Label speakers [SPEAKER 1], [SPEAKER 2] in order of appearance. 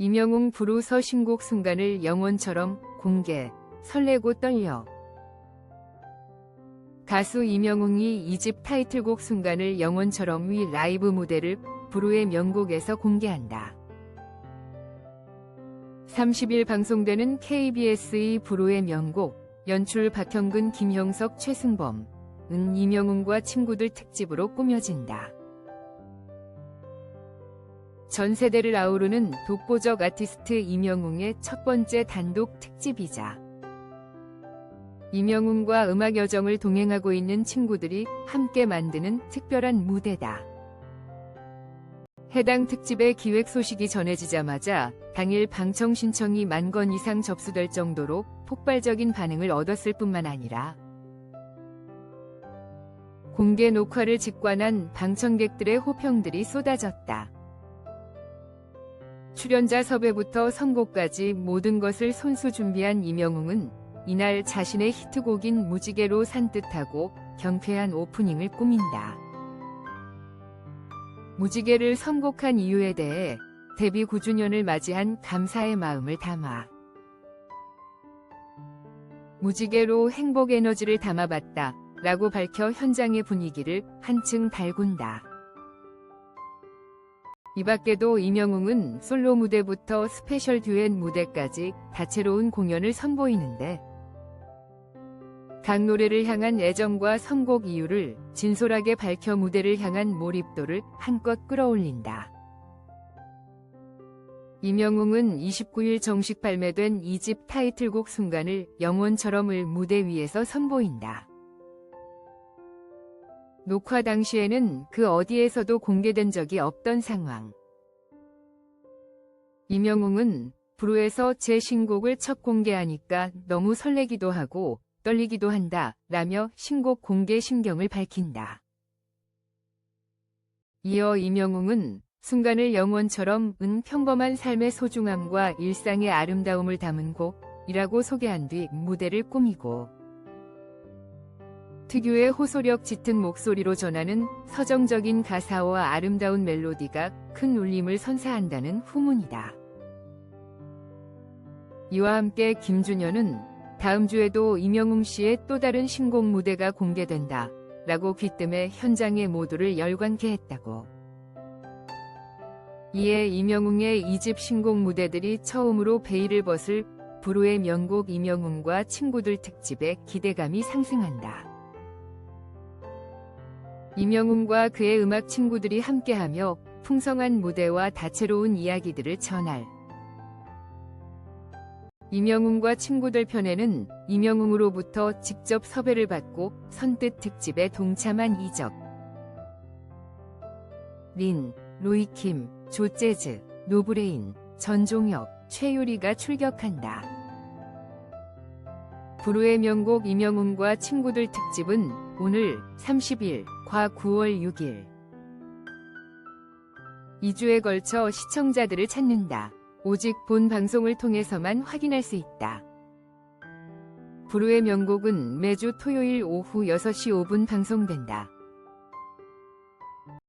[SPEAKER 1] 이명웅 부루 서 신곡 순간을 영원처럼 공개, 설레고 떨려. 가수 이명웅이 이 집 타이틀곡 순간을 영원처럼 위 라이브 무대를 부루의 명곡에서 공개한다. 30일 방송되는 KBS의 부루의 명곡, 연출 박형근, 김형석, 최승범, 은 이명웅과 친구들 특집으로 꾸며진다. 전 세대를 아우르는 독보적 아티스트 이명웅의 첫 번째 단독 특집이자 이명웅과 음악 여정을 동행하고 있는 친구들이 함께 만드는 특별한 무대다. 해당 특집의 기획 소식이 전해지자마자 당일 방청 신청이 만 건 이상 접수될 정도로 폭발적인 반응을 얻었을 뿐만 아니라 공개 녹화를 직관한 방청객들의 호평들이 쏟아졌다. 출연자 섭외부터 선곡까지 모든 것을 손수 준비한 이명웅은 이날 자신의 히트곡인 무지개로 산뜻하고 경쾌한 오프닝을 꾸민다. 무지개를 선곡한 이유에 대해 데뷔 9주년을 맞이한 감사의 마음을 담아 무지개로 행복 에너지를 담아봤다 라고 밝혀 현장의 분위기를 한층 달군다. 이 밖에도 이명웅은 솔로 무대부터 스페셜 듀엣 무대까지 다채로운 공연을 선보이는데 각 노래를 향한 애정과 선곡 이유를 진솔하게 밝혀 무대를 향한 몰입도를 한껏 끌어올린다. 이명웅은 29일 정식 발매된 2집 타이틀곡 순간을 영원처럼을 무대 위에서 선보인다. 녹화 당시에는 그 어디에서도 공개된 적이 없던 상황. 이명웅은 브루에서 제 신곡을 첫 공개하니까 너무 설레기도 하고 떨리기도 한다 라며 신곡 공개 심경을 밝힌다. 이어 이명웅은 순간을 영원처럼 은 평범한 삶의 소중함과 일상의 아름다움을 담은 곡이라고 소개한 뒤 무대를 꾸미고 특유의 호소력 짙은 목소리로 전하는 서정적인 가사와 아름다운 멜로디가 큰 울림을 선사한다는 후문이다. 이와 함께 김준현은 다음 주에도 이명웅 씨의 또 다른 신곡 무대가 공개된다. 라고 귀뜸해 현장의 모두를 열광케 했다고. 이에 이명웅의 2집 신곡 무대들이 처음으로 베일을 벗을 부루의 명곡 이명웅과 친구들 특집에 기대감이 상승한다. 이명웅과 그의 음악 친구들이 함께하며 풍성한 무대와 다채로운 이야기들을 전할 이명웅과 친구들 편에는 이명웅으로부터 직접 섭외를 받고 선뜻 특집에 동참한 이적, 린, 로이킴, 조재즈, 노브레인, 전종혁, 최유리가 출격한다. 부르의 명곡 이명웅과 친구들 특집은 오늘 30일, 과 9월 6일 2주에 걸쳐 시청자들을 찾는다. 오직 본 방송을 통해서만 확인할 수 있다. 부르의 명곡은 매주 토요일 오후 6시 5분 방송된다.